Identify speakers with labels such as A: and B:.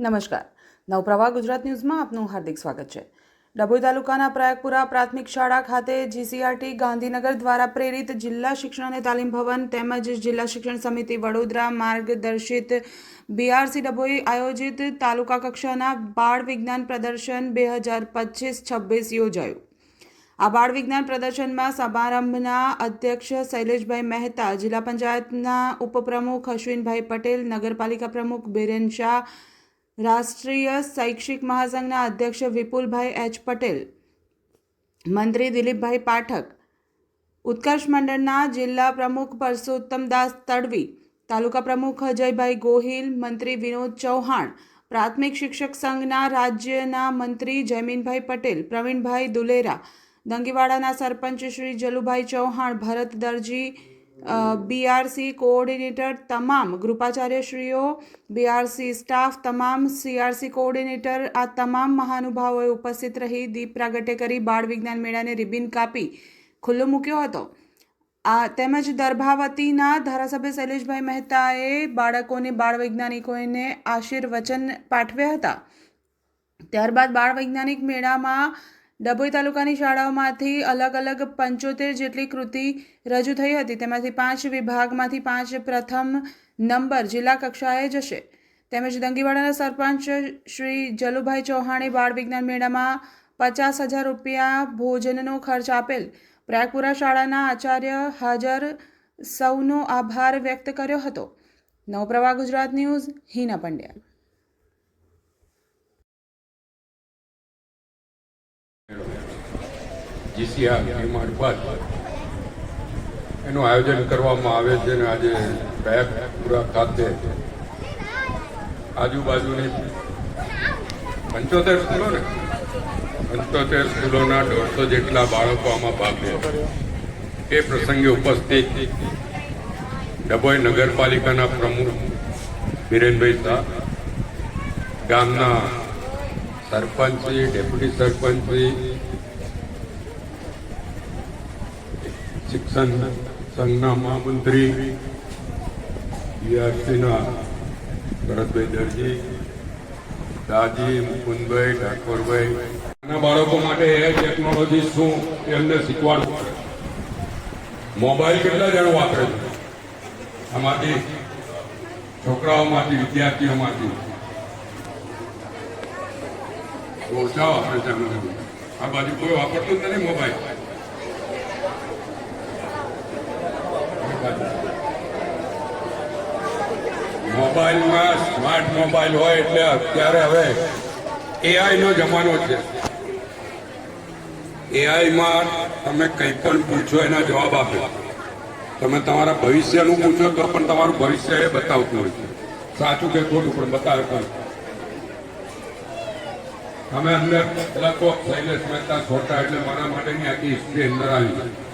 A: નમસ્કાર. નવપ્રવાહ ગુજરાત ન્યૂઝમાં આપનું હાર્દિક સ્વાગત છે. ડભોઈ તાલુકાના પ્રયાગપુરા પ્રાથમિક શાળા ખાતે જીસીઆરટી ગાંધીનગર દ્વારા પ્રેરિત જિલ્લા શિક્ષણ અને તાલીમ ભવન તેમજ જિલ્લા શિક્ષણ સમિતિ વડોદરા માર્ગદર્શિત બીઆરસી ડભોઈ આયોજિત તાલુકા કક્ષાના બાળ વિજ્ઞાન પ્રદર્શન બે હજાર પચીસ છવ્વીસ યોજાયું. આ બાળ વિજ્ઞાન પ્રદર્શનમાં સમારંભના અધ્યક્ષ શૈલેષભાઈ મહેતા, જિલ્લા પંચાયતના ઉપપ્રમુખ અશ્વિનભાઈ પટેલ, નગરપાલિકા પ્રમુખ બિરેન શાહ રાષ્ટ્રીય શૈક્ષિક મહાસંઘના અધ્યક્ષ વિપુલભાઈ એચ પટેલ, મંત્રી દિલીપભાઈ પાઠક, ઉત્કર્ષ મંડળના જિલ્લા પ્રમુખ પરસોત્તમદાસ તડવી, તાલુકા પ્રમુખ અજયભાઈ ગોહિલ, મંત્રી વિનોદ ચૌહાણ, પ્રાથમિક શિક્ષક સંઘના રાજ્યના મંત્રી જયમીનભાઈ પટેલ, પ્રવીણભાઈ દુલેરા, દંગીવાડાના સરપંચ શ્રી જલુભાઈ ચૌહાણ, ભરત દરજી બીઆરસી કોઓર્ડિનેટર તમામ ગૃપાચાર્યશ્રીઓ બીઆરસી સ્ટાફ તમામ સીઆરસી કોઓર્ડિનેટર આ તમામ મહાનુભાવોએ ઉપસ્થિત રહી દીપ પ્રાગટ્ય કરી બાળ વિજ્ઞાન મેળાને રિબિન કાપી ખુલ્લો મૂક્યો હતો. આ તેમજ દર્ભાવતીના ધારાસભ્ય શૈલેષભાઈ મહેતાએ બાળકોને, બાળ વૈજ્ઞાનિકોને આશીર્વચન પાઠવ્યા હતા. ત્યારબાદ બાળ વૈજ્ઞાનિક મેળામાં ડભોઈ તાલુકાની શાળાઓમાંથી અલગ અલગ પંચોતેર જેટલી કૃતિ રજૂ થઈ હતી. તેમાંથી પાંચ વિભાગમાંથી પાંચ પ્રથમ નંબર જિલ્લા કક્ષાએ જશે. તેમજ દંગીવાડાના સરપંચ શ્રી જલુભાઈ ચૌહાણે બાળ વિજ્ઞાન મેળામાં પચાસ હજાર રૂપિયા ભોજનનો ખર્ચ આપેલ. પ્રયાગપુરા શાળાના આચાર્ય હાજર સૌનો આભાર વ્યક્ત કર્યો હતો. નવપ્રવાહ ગુજરાત ન્યૂઝ, હિના પંડ્યા.
B: જીસીઆર મારફત એનું આયોજન કરવામાં આવે છે અને આજે પ્રયાગપુરા ખાતે આજુબાજુની પંચોતેર સ્કૂલો ને? પંચોતેર સ્કૂલોના દોઢસો જેટલા બાળકો આમાં ભાગ લે એ પ્રસંગે ઉપસ્થિત ડભોઈ નગરપાલિકાના પ્રમુખ બિરેનભાઈ શાહ, ગામના સરપંચશ્રી ડેપ્યુટી સરપંચશ્રી શિક્ષણ સંઘના મહામંત્રી બીઆરસીના ભરતભાઈ દરજી, દાજી, મુકુંદભાઈ, ઠાકોરભાઈ. નાના બાળકો માટે એ ટેકનોલોજી શું એમને શીખવાડવું પડે. મોબાઈલ કેટલા જણ વાપરે છે? આમાંથી, છોકરાઓમાંથી, વિદ્યાર્થીઓમાંથી. ઓછા વાપરે છે આ બાજુ કોઈ વાપરતું જ નથી મોબાઈલ. મોબાઈલમાં સ્માર્ટ મોબાઈલ હોય એટલે અત્યારે હવે એઆઈ નો જમાનો છે. એઆઈમાં તમે કંઈ પણ પૂછો એના જવાબ આપે. તમે તમારા ભવિષ્યનું પૂછો તો પણ તમારું ભવિષ્ય એ બતાવતું હોય છે. સાચું કે ખોટું પણ બતાવે પણ. તમે અંદર તો શૈલેષ મહેતા ખોટા એટલે મારા માટેની આખી હિસ્ટ્રી અંદર આવી છે.